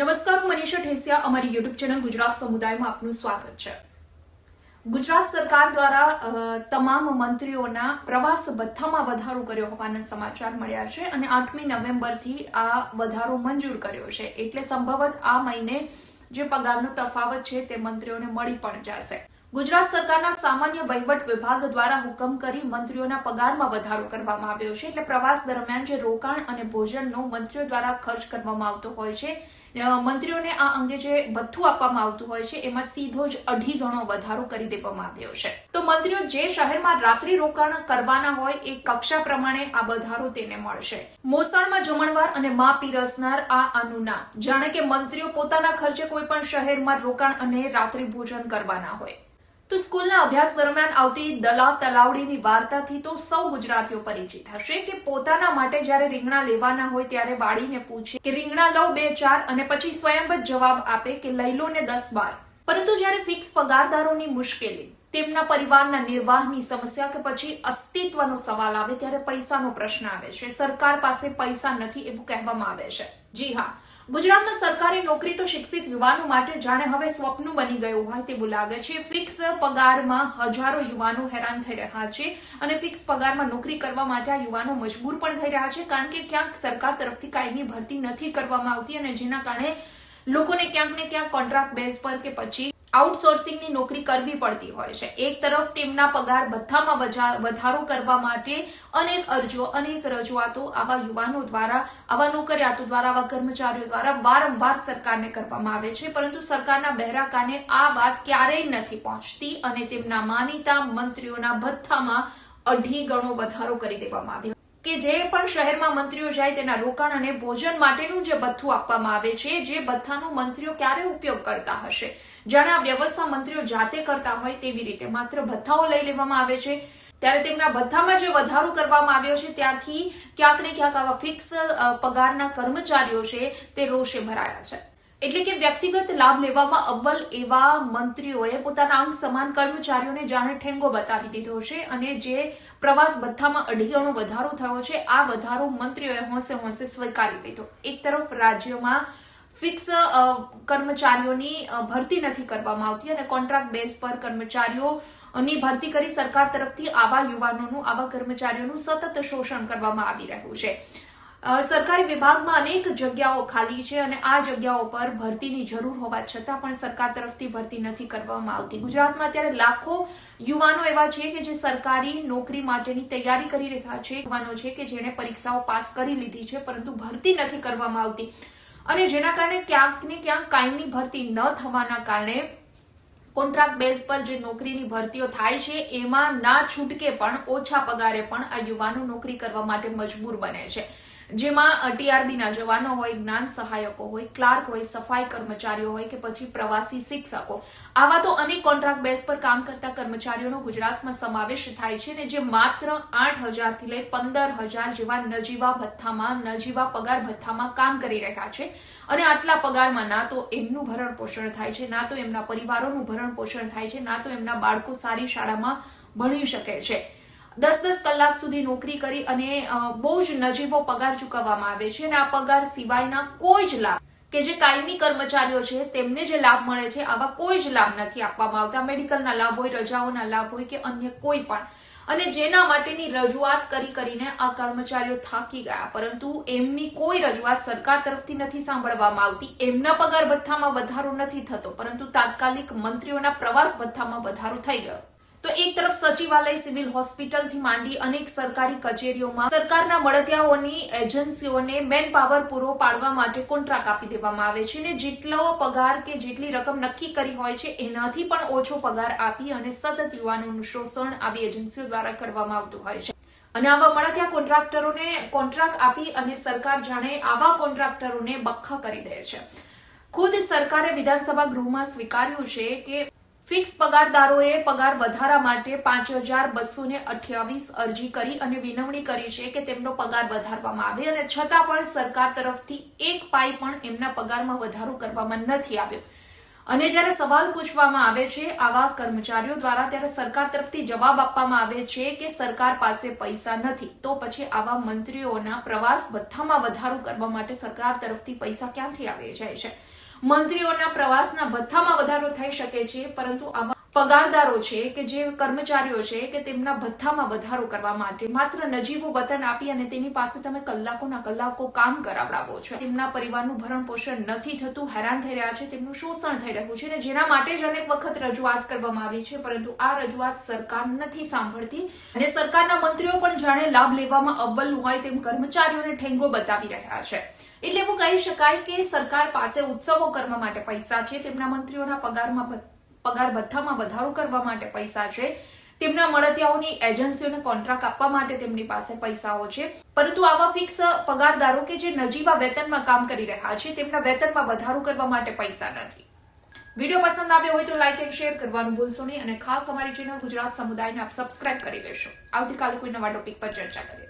નમસ્કાર, હું મનીષા ઠેસિયા અમારી યુટ્યુબ ચેનલ ગુજરાત સમુદાયમાં આપનું સ્વાગત છે. ગુજરાત સરકાર દ્વારા તમામ મંત્રીઓના પ્રવાસ ભથ્થામાં વધારો કર્યો હોવાના સમાચાર મળ્યા છે અને આઠમી નવેમ્બરથી આ વધારો મંજૂર કર્યો છે. એટલે સંભવત આ મહિને જે પગારનો તફાવત છે તે મંત્રીઓને મળી પણ જશે. ગુજરાત સરકારના સામાન્ય વહીવટ વિભાગ દ્વારા હુકમ કરી મંત્રીઓના પગારમાં વધારો કરવામાં આવ્યો છે. એટલે પ્રવાસ દરમિયાન જે રોકાણ અને ભોજનનો મંત્રીઓ દ્વારા ખર્ચ કરવામાં આવતો હોય છે મંત્રીઓને આ અંગે જે ભથ્થું આપવામાં આવતું હોય છે, એમાં સીધો જ અઢી ગણો વધારો કરી દેવામાં આવ્યો છે. તો મંત્રીઓ જે શહેરમાં રાત્રિ રોકાણ કરવાના હોય, એ કક્ષા પ્રમાણે આ વધારો તેને મળશે. મોસાળમાં જમણવાર અને મા પીરસનાર આ આનું નામ જાણે કે મંત્રીઓ પોતાના ખર્ચે કોઈ પણ શહેરમાં રોકાણ અને રાત્રિ ભોજન કરવાના હોય. તો સ્કૂલના અભ્યાસ દરમિયાન આવતી દલા તલાવડીની વાર્તાથી તો સૌ ગુજરાતીઓ પરિચિત હશે કે પોતાના માટે જ્યારે રીંગણા લેવાના હોય ત્યારે વાળીને પૂછે કે, રીંગણા લઉં બે, ચાર અને પછી સ્વયં જ જવાબ આપે કે, લઈ લો ને દસ બાર. પરંતુ જ્યારે ફિક્સ પગારદારોની મુશ્કેલી, તેમના પરિવારના નિર્વાહની સમસ્યા કે પછી અસ્તિત્વનો સવાલ આવે ત્યારે પૈસાનો પ્રશ્ન આવે છે. સરકાર પાસે પૈસા નથી એવું કહેવામાં આવે છે. જી હા ગુજરાતમાં સરકારી નોકરી તો શિક્ષિત યુવાનો માટે જાણે હવે સ્વપ્ન બની ગયું હોય તેવું લાગે છે. ફિક્સ પગારમાં હજારો યુવાનો હેરાન થઈ રહ્યા છે અને ફિક્સ પગારમાં નોકરી કરવા માટે આ યુવાનો મજબૂર પણ થઈ રહ્યા છે કારણ કે ક્યાંક સરકાર તરફથી કાયમી ભરતી નથી કરવામાં આવતી અને જેના કારણે લોકોને ક્યાંક ને ક્યાંક કોન્ટ્રાક્ટ બેઝ પર કે પછી આઉટસોર્સિંગની નોકરી કરવી પડતી હોય છે. એક તરફ તેમના પગાર ભથ્થામાં વધારો કરવા માટે અનેક અરજીઓ અનેક રજૂઆતો આવા યુવાનો દ્વારા, આવા નોકરિયાતો દ્વારા, આવા કર્મચારીઓ દ્વારા વારંવાર સરકારને કરવામાં આવે છે. પરંતુ સરકારના બહેરા કાને આ વાત ક્યારેય નથી પહોંચતી અને તેમના માનીતા મંત્રીઓના ભથ્થામાં અઢી ગણો વધારો કરી દેવામાં આવ્યો. કે જે પણ શહેરમાં મંત્રીઓ જાય તેના રોકાણ અને ભોજન માટેનું જે ભથ્થું આપવામાં આવે છે, જે ભથ્થાનો મંત્રીઓ ક્યારે ઉપયોગ કરતા હશે? જાણે આ વ્યવસ્થા મંત્રીઓ જાતે કરતા હોય તેવી રીતે માત્ર ભથ્થાઓ લઈ લેવામાં આવે છે. ત્યારે તેમના ભથ્થામાં જે વધારો કરવામાં આવ્યો છે, ત્યાંથી ક્યાંક ને ક્યાંક આવા ફિક્સ પગારના કર્મચારીઓ છે તે રોષે ભરાયા છે. એટલે કે વ્યક્તિગત લાભ લેવામાં અવ્વલ એવા મંત્રીઓએ પોતાના અંગ સમાન કર્મચારીઓને જાણે ઠેંગો બતાવી દીધો છે અને જે પ્રવાસ ભથ્થામાં અઢી ગણો વધારો થયો છે, આ વધારો મંત્રીઓએ હોંશે હોંશે સ્વીકારી લીધો. એક તરફ રાજ્યમાં ફિક્સ કર્મચારીઓની ભરતી નથી કરવામાં આવતી અને કોન્ટ્રાક્ટ બેઝ પર કર્મચારીઓની ભરતી કરી સરકાર તરફથી આવા યુવાનોનું, આવા કર્મચારીઓનું સતત શોષણ કરવામાં આવી રહ્યું છે. સરકારી વિભાગમાં અનેક જગ્યાઓ ખાલી છે અને આ જગ્યાઓ પર ભરતીની જરૂર હોવા છતાં પણ સરકાર તરફથી ભરતી નથી કરવામાં આવતી. ગુજરાતમાં અત્યારે લાખો યુવાનો એવા છે કે જે સરકારી નોકરી માટેની તૈયારી કરી રહ્યા છે. યુવાનો છે કે જેણે પરીક્ષાઓ પાસ કરી લીધી છે, પરંતુ ભરતી નથી કરવામાં આવતી. અને જેના કારણે ક્યાંક ને ક્યાંક કાયમી ભરતી ન થવાના કારણે કોન્ટ્રાક્ટ બેઝ પર જે નોકરીની ભરતીઓ થાય છે, એમાં ના છૂટકે પણ ઓછા પગારે પણ આ યુવાનો નોકરી કરવા માટે મજબૂર બને છે. જેમાં ટીઆરબીના જવાનો હોય, જ્ઞાન સહાયકો હોય, ક્લાર્ક હોય, સફાઈ કર્મચારીઓ હોય કે પછી પ્રવાસી શિક્ષકો. આવા તો અનેક કોન્ટ્રાક્ટ બેઝ પર કામ કરતા કર્મચારીઓનો ગુજરાતમાં સમાવેશ થાય છે ને જે માત્ર આઠ હજારથી લઈ પંદર હજાર જેવા નજીવા ભથ્થામાં, નજીવા પગાર ભથ્થામાં કામ કરી રહ્યા છે. અને આટલા પગારમાં ના તો એમનું ભરણ પોષણ થાય છે, ના તો એમના પરિવારોનું ભરણ પોષણ થાય છે, ના તો એમના બાળકો સારી શાળામાં ભણી શકે છે. દસ દસ કલાક સુધી નોકરી કરી અને બહુ જ નજીવો પગાર ચૂકવવામાં આવે છે અને આ પગાર સિવાયના કોઈ જ લાભ કે જે કાયમી કર્મચારીઓ છે તેમને જે લાભ મળે છે, આવા કોઈ જ લાભ નથી આપવામાં આવતા. મેડિકલના લાભ હોય, રજાઓના લાભ હોય કે અન્ય કોઈ પણ. અને જેના માટેની રજૂઆત કરી કરીને આ કર્મચારીઓ થાકી ગયા. પરંતુ એમની કોઈ રજૂઆત સરકાર તરફથી નથી સાંભળવામાં આવતી. એમના પગાર ભથ્થામાં વધારો નથી થતો, પરંતુ તાત્કાલિક મંત્રીઓના પ્રવાસ ભથ્થામાં વધારો થઈ ગયો. તો એક તરફ સચિવાલય સિવિલ હોસ્પિટલથી માંડી અનેક સરકારી કચેરીઓમાં સરકારના મળતિયાઓની એજન્સીઓને મેન પાવર પૂરો પાડવા માટે કોન્ટ્રાક્ટ આપી દેવામાં આવે છે અને જેટલો પગાર કે જેટલી રકમ નક્કી કરી હોય છે એનાથી પણ ઓછો પગાર આપી અને સતત યુવાનોનું શોષણ આવી એજન્સીઓ દ્વારા કરવામાં આવતું હોય છે. અને આવા મળતિયા કોન્ટ્રાક્ટરોને કોન્ટ્રાક્ટ આપી અને સરકાર જાણે આવા કોન્ટ્રાક્ટરોને બખ્ખા કરી દે છે. ખુદ સરકારે વિધાનસભા ગૃહમાં સ્વીકાર્યું છે કે ફિક્સ પગારદારોએ પગાર વધારા માટે પાંચ હજાર બસો ને અઠ્યાવીસ અરજી કરી અને વિનવણી કરી છે કે તેમનો પગાર વધારવામાં આવે અને છતાં પણ સરકાર તરફથી એક પાઈ પણ એમના પગારમાં વધારો કરવામાં નથી આવ્યો. અને જ્યારે સવાલ પૂછવામાં આવે છે, આવા કર્મચારીઓ દ્વારા ત્યારે સરકાર તરફથી જવાબ આપવામાં આવે છે કે સરકાર પાસે પૈસા નથી. તો પછી આવા મંત્રીઓના પ્રવાસ ભથ્થામાં વધારો કરવા માટે સરકાર તરફથી પૈસા ક્યાંથી આવી જાય છે? મંત્રીઓના પ્રવાસના ભથ્થામાં વધારો થઈ શકે છે, પરંતુ આવા પગારદારો છે કે જે કર્મચારીઓ છે કે તેમના ભથ્થામાં વધારો કરવા માટે માત્ર નજીવું વતન આપી અને તેની પાસે તમે કલાકોના કલાકો કામ કરાવડાવો છો. તેમના પરિવારનું ભરણ પોષણ નથી થતું, હેરાન થઈ રહ્યા છે, તેમનું શોષણ થઈ રહ્યું છે અને જેના માટે જ અનેક વખત રજૂઆત કરવામાં આવી છે, પરંતુ આ રજૂઆત સરકાર નથી સાંભળતી અને સરકારના મંત્રીઓ પણ જાણે લાભ લેવામાં અવ્વલ હોય તેમ કર્મચારીઓને ઠેંગો બતાવી રહ્યા છે. એટલે એવું કહી શકાય કે સરકાર પાસે ઉત્સવો કરવા માટે પૈસા છે, તેમના મંત્રીઓના પગારમાં પગાર ભથ્થામાં વધારો કરવા માટે પૈસા છે. તેમના મળતિયાઓની એજન્સીઓને કોન્ટ્રાક્ટ આપવા માટે તેમની પાસે પૈસાઓ છે. પરંતુ આવા ફિક્સ પગારદારો કે જે નજીવા વેતનમાં કામ કરી રહ્યા છે, તેમના વેતનમાં વધારો કરવા માટે પૈસા નથી. વીડિયો પસંદ આવ્યો હોય તો લાઈક એન્ડ શેર કરવાનું ભૂલશો નહીં અને ખાસ અમારી ચેનલ ગુજરાત સમુદાયને આપ સબસ્ક્રાઇબ કરી લેશો. આવતીકાલે કોઈ નવા ટોપિક પર ચર્ચા કરીએ.